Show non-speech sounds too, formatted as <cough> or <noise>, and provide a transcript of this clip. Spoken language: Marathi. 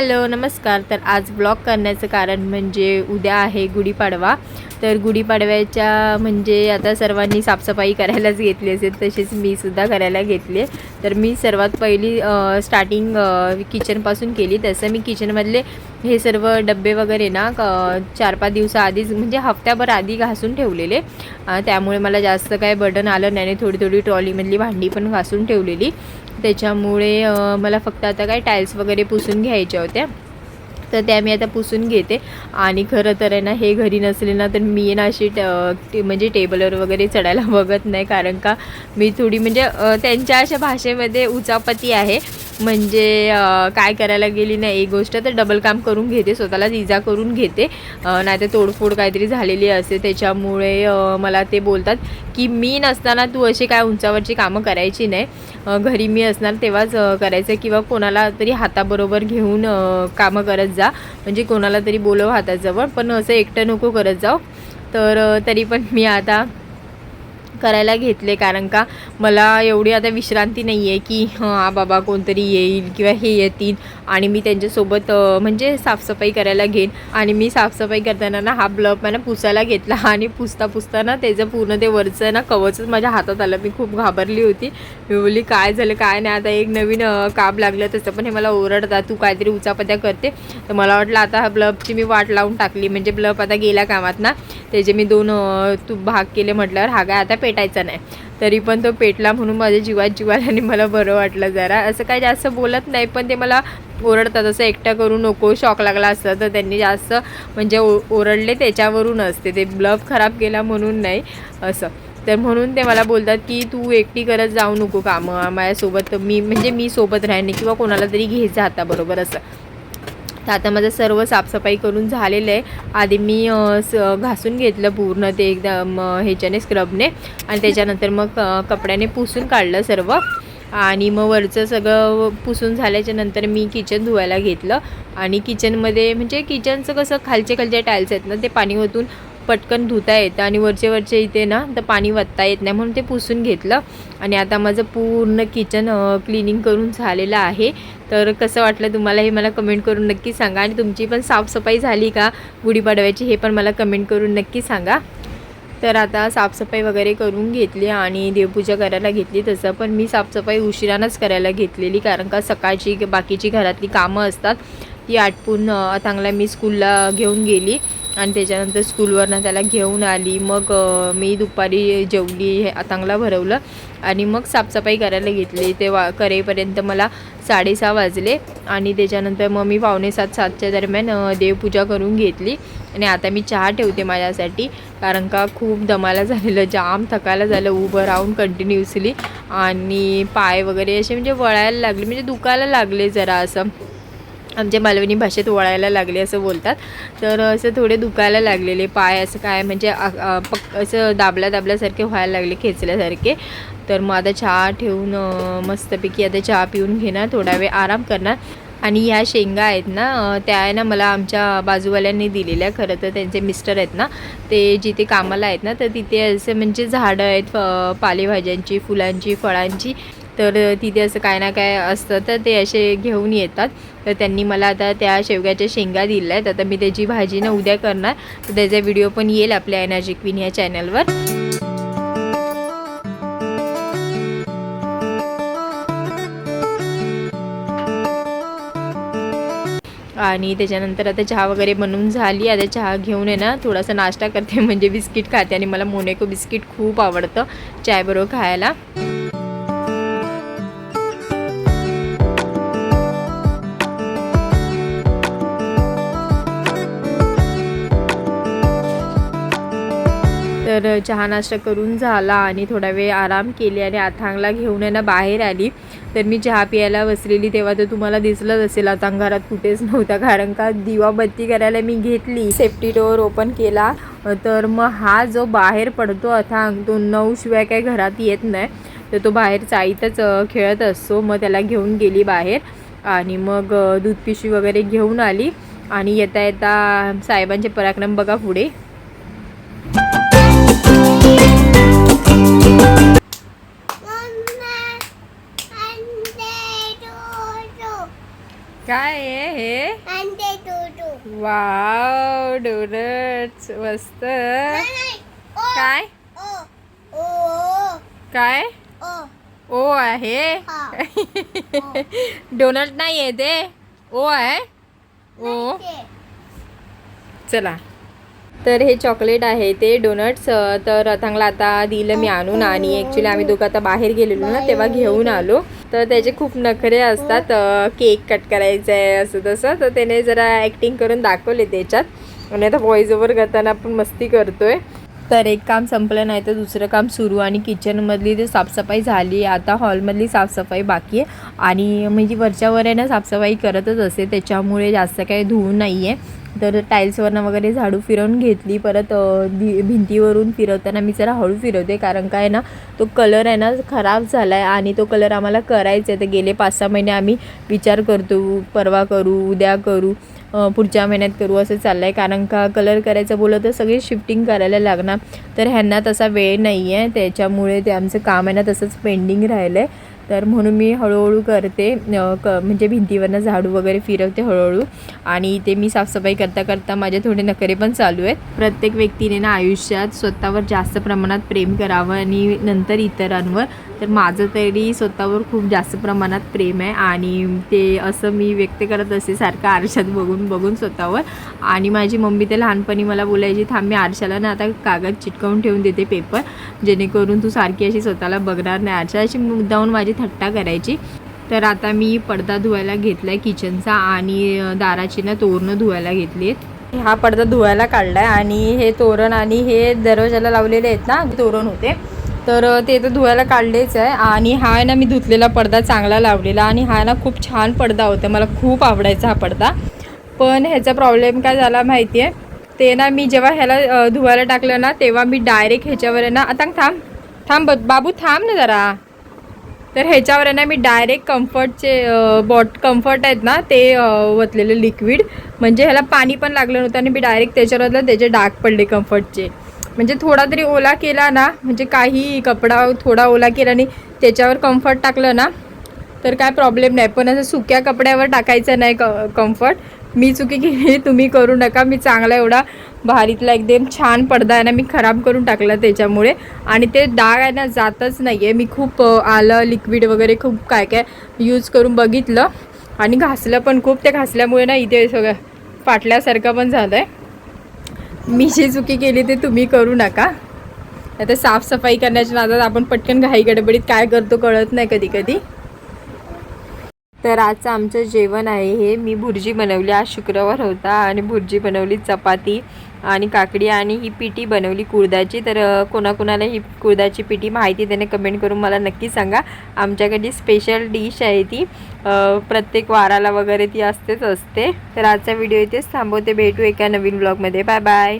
हॅलो नमस्कार. तर आज ब्लॉग करण्याचं कारण म्हणजे उद्या आहे गुढीपाडवा. तर गुढीपाडव्याच्या म्हणजे आता सर्वांनी साफसफाई करायलाच घेतली असेल तसेच मी सुद्धा करायला घेतली तर मी सर्वात पहिली स्टार्टिंग किचनपासून केली. तसं मी किचनमधले हे सर्व डबे वगैरे ना चार पाच दिवसाआधीच म्हणजे हफ्त्याभर आधी घासून ठेवलेले. त्यामुळे मला जास्त काय बटन आलं नाही आणि थोडी थोडी ट्रॉलीमधली भांडी पण घासून ठेवलेली. त्याच्यामुळे मला फक्त आता काय टाईल्स वगैरे पुसून घ्यायच्या होत्या. तर त्या मी आता पुसून घेते. आणि खरं तर आहे ना हे घरी नसले ना तर मी ना अशी ट- टे- म्हणजे टेबलवर वगैरे चढायला <laughs> बघत नाही. कारण का मी थोडी म्हणजे त्यांच्या अशा भाषेमध्ये उचापती आहे. म्हणजे काय करायला गेली ना एक गोष्ट. तर डबल काम करून घेते स्वतःला इजा करून घेते. नाही तर तोडफोड काहीतरी झालेली असते त्याच्यामुळे मला ते बोलतात की मी नसताना तू अशी काय उंचावरची कामं करायची नाही. घरी मी असणार तेव्हाच करायचं किंवा कोणाला तरी हाताबरोबर घेऊन कामं करत जा. म्हणजे कोणाला तरी बोलव हाताजवळ. पण असं एकटं नको करत जाऊ. तर तरी पण मी आता करायला घेतले. कारण का मला एवढी आता विश्रांती नाही आहे की हां बाबा कोणतरी येईल किंवा हे येतील. आणि मी त्यांच्यासोबत म्हणजे साफसफाई करायला घेईन. आणि मी साफसफाई करताना ना हा ब्लब मला पुसायला घेतला <laughs> आणि पुसता पुसताना त्याचं पूर्ण ते वरचं ना कवचच माझ्या हातात आलं. मी खूप घाबरली होती. मी बोलली काय झालं? काय नाही? आता एक नवीन काब काम लागलं तसं पण हे मला ओरडतात तू काहीतरी उचापत्या करते. तर मला वाटलं आता हा ब्लबची मी वाट लावून टाकली. म्हणजे ब्लब आता गेला कामात ना. त्याचे मी दोन तू भाग केले म्हटल्यावर हा काय आता पेटायचा नाही. तरी पण तो पेटला म्हणून माझ्या जीवात जीवाला आणि मला बरं वाटलं जरा. असं काही जास्त बोलत नाही पण ते मला ओरडतात. असं एकटं करू नको शॉक लागला असतं तर त्यांनी जास्त म्हणजे ओ ओरडले त्याच्यावरून असते ते ब्लफ खराब केला म्हणून नाही असं. तर म्हणून ते मला बोलतात की तू एकटी करत जाऊ नको कामं. माझ्यासोबत मी म्हणजे मी सोबत राहणे किंवा कोणाला तरी घे जाता बरोबर असं. तर आता माझं सर्व साफसफाई करून झालेलं आहे. आधी मी स घासून घेतलं पूर्ण ते एकदम ह्याच्याने स्क्रबने. आणि त्याच्यानंतर मग कपड्याने पुसून काढलं सर्व. आणि मग वरचं सगळं पुसून झाल्याच्यानंतर मी किचन धुवायला घेतलं. आणि किचनमध्ये म्हणजे किचनचं कसं खालचे खालचे टाईल्स आहेत ना ते पाणी ओतून पटकन धुता येतं आणि वरचे वरचे इथे ना तर पाणी वत्ता येत नाही म्हणून ते पुसून घेतलं. आणि आता माझं पूर्ण किचन क्लिनिंग करून झालेलं आहे. तर कसं वाटलं तुम्हाला हे मला कमेंट करून नक्की सांगा. आणि तुमची पण साफसफाई झाली का गुढीपाडव्याची हे पण मला कमेंट करून नक्की सांगा. तर आता साफसफाई वगैरे करून घेतली आणि देवपूजा करायला घेतली. तसं पण मी साफसफाई उशिरानंच करायला घेतलेली कारण का सकाळची बाकीची घरातली कामं असतात ती आटपून चांगला मी स्कूलला घेऊन गेली. आणि त्याच्यानंतर स्कूलवरनं त्याला घेऊन आली. मग मी दुपारी जेवली हे अथांगला भरवलं आणि मग साफसफाई करायला घेतली. ते वा करेपर्यंत मला साडेसहा वाजले आणि त्याच्यानंतर मग मी पावणे सात सातच्या दरम्यान देवपूजा करून घेतली आणि आता मी चहा ठेवते माझ्यासाठी कारण का खूप दमाला झालेलं जाम थकायला झालं उभं राहून कंटिन्युअसली आणि पाय वगैरे असे म्हणजे वळायला लागले म्हणजे दुखायला लागले जरा असं. आमच्या मालवणी भाषेत वळायला लागले असं बोलतात. तर असं थोडे दुखायला लागलेले पाय असं काय म्हणजे पक असं दाबल्या दाबल्यासारखे व्हायला लागले खेचल्यासारखे. तर मग आता चहा ठेवून मस्तपैकी आता चहा पिऊन घेणार थोडा वेळ आराम करणार. आणि ह्या शेंगा आहेत ना त्या आहे ना मला आमच्या बाजूवाल्यांनी दिलेल्या. खरं तर त्यांचे मिस्टर आहेत ना ते जिथे कामाला आहेत ना तर तिथे असे म्हणजे झाडं आहेत फ- पालेभाज्यांची फुलांची फळांची. तर तिथे असं काय ना काय असतं तर ते असे घेऊन येतात. तर त्यांनी मला आता त्या शेवग्याच्या शेंगा दिल्या आहेत आता मी त्याची भाजी ना उद्या करणार. तर त्याचा व्हिडिओ पण येईल आपल्या एनर्जी क्वीन या चॅनलवर आणि त्याच्यानंतर आता चहा वगैरे बनवून झाली. आता चहा घेऊन आहे ना थोडासा नाश्ता करते. <laughs> म्हणजे बिस्किट खाते आणि मला मोनेको बिस्किट खूप आवडतं. चायबरोबर खायला. तर चहा नाश्ता करून झाला आणि थोडा वेळ आराम केली आणि अथांगला घेऊन आहे ना बाहेर आली. तर मी चहा प्यायला बसलेली तेव्हा तर तुम्हाला दिसलंच असेल अथांग घरात कुठेच नव्हता. कारण का दिवा बत्ती करायला मी घेतली. सेफ्टी डोअर ओपन केला. तर मग हा जो बाहेर पडतो अथांग तो नऊ शिवाय काही घरात येत नाही. तर तो बाहेर चाईतच खेळत असतो. मग त्याला घेऊन गेली बाहेर. आणि मग दूध पिशवी वगैरे घेऊन आली. आणि येता येता साहेबांचे पराक्रम बघा पुढे. काय आहे हे? वाव डोनट्स मस्त. काय? काय? ओ आहे? <laughs> डोनट नाही आहे ते? ओ आहे? ओ? चला. तर हे चॉकलेट आहे ते डोनट्स तर रथांगला आता दिलं मी आणून आणि ॲक्च्युली आम्ही दोघं आता बाहेर गेलेलो ना तेव्हा घेऊन आलो. तर त्याचे खूप नखरे असतात केक कट करायचं आहे असं तसं. तर त्याने जरा ॲक्टिंग करून दाखवले त्याच्यात. आणि आता व्हॉइस ओव्हर करताना आपण मस्ती करतोय. तर एक काम संपलं नाही तर दुसरं काम सुरू. आणि किचनमधली ते साफसफाई झाली आता हॉलमधली साफसफाई बाकी आहे. आणि म्हणजे वरच्यावर आहे ना साफसफाई करतच असते त्याच्यामुळे जास्त काही धुवून नाही आहे तर टाईल्सवरनं वगैरे झाडू फिरवून घेतली. परत भि भिंतीवरून फिरवताना मी जरा हळू फिरवते. कारण काय ना तो कलर आहे ना खराब झाला आहे आणि तो कलर आम्हाला करायचा आहे तर गेले पाच सहा महिने आम्ही विचार करतो परवा करू उद्या करू पुढच्या महिन्यात करू असं चाललं आहे कारण का कलर करायचं बोललं तर सगळी शिफ्टिंग करायला लागणार. तर ह्यांना तसा वेळ नाही आहे त्याच्यामुळे ते आमचं काम आहे ना तसंच पेंडिंग राहिलं आहे तर म्हणून मी हळूहळू करते क म्हणजे भिंतीवरनं झाडू वगैरे फिरवते हळूहळू. आणि ते मी साफसफाई करता करता माझे थोडे नखरे पण चालू आहेत. प्रत्येक व्यक्तीने ना आयुष्यात स्वतःवर जास्त प्रमाणात प्रेम करावं आणि नंतर इतरांवर. तर माझं तरी स्वतःवर खूप जास्त प्रमाणात प्रेम आहे आणि ते असं मी व्यक्त करत असते सारखं आरशात बघून बघून स्वतःवर. आणि माझी मम्मी ते लहानपणी मला बोलायची थांब मी आरशाला ना आता कागद चिटकवून ठेवून देते पेपर जेणेकरून तू सारखी अशी स्वतःला बघणार नाही. आरशा अशी मुद्दाहून माझी थट्टा करायची. तर आता मी पडदा धुवायला घेतला आहे किचनचा आणि दाराची ना तोरणं धुवायला घेतली आहेत हा पडदा धुवायला काढलाय आणि हे तोरण आणि हे दरवाजाला लावलेले आहेत ना तोरण होते. तर ते तर धुवायला काढलेच आहे आणि हा आहे ना मी धुतलेला पडदा चांगला लावलेला आणि हा ना खूप छान पडदा होता. मला खूप आवडायचा हा पडदा. पण ह्याचा प्रॉब्लेम काय झाला माहिती आहे ते ना मी जेव्हा ह्याला धुवायला टाकलं ना तेव्हा मी डायरेक्ट ह्याच्यावर आहे ना आता थांब थांब. ब- बाबू थांब ना जरा. तर ह्याच्यावर आहे ना मी डायरेक्ट कम्फर्टचे बॉट कम्फर्ट आहेत ना ते अ, लिक्विड म्हणजे ह्याला पाणी पण लागलं नव्हतं आणि मी डायरेक्ट त्याच्यावरला त्याचे डाग पडले कम्फर्टचे म्हणजे थोडा तरी ओला केला ना म्हणजे काही कपडा थोडा ओला केला आणि त्याच्यावर कम्फर्ट टाकलं ना तर काय प्रॉब्लेम नाही. पण असं सुक्या कपड्यावर टाकायचं नाही क कम्फर्ट मी चुकी केली तुम्ही करू नका. मी चांगला एवढा भारीतला एकदम छान पडदा आहे ना मी खराब करून टाकला त्याच्यामुळे. आणि ते डाग आहे ना जातच नाही आहे मी खूप आलं लिक्विड वगैरे खूप काय काय यूज करून बघितलं. आणि घासलं पण खूप. ते घासल्यामुळे ना इथे सगळं फाटल्यासारखं पण झालं आहे मी जी चुकी केली ते तुम्ही करू नका. आता साफसफाई करण्याच्या नादात आपण पटकन घाई गडबडीत काय करतो कळत नाही कधी कधी. तर आजचं आमचं जेवण आहे हे मी भुर्जी बनवली. आज शुक्रवार होता आणि भुर्जी बनवली चपाती आणि काकडी आणि ही पिठी बनवली कुळदाची तर कोणाकोणाला ही कुळदाची पिठी माहिती त्याने कमेंट करून मला नक्की सांगा. आमच्याकडे स्पेशल डिश आहे ती. प्रत्येक वाराला वगैरे ती असतेच असते. तर आजचा व्हिडिओ इथेच थांबवते. भेटू एका नवीन ब्लॉगमध्ये बाय बाय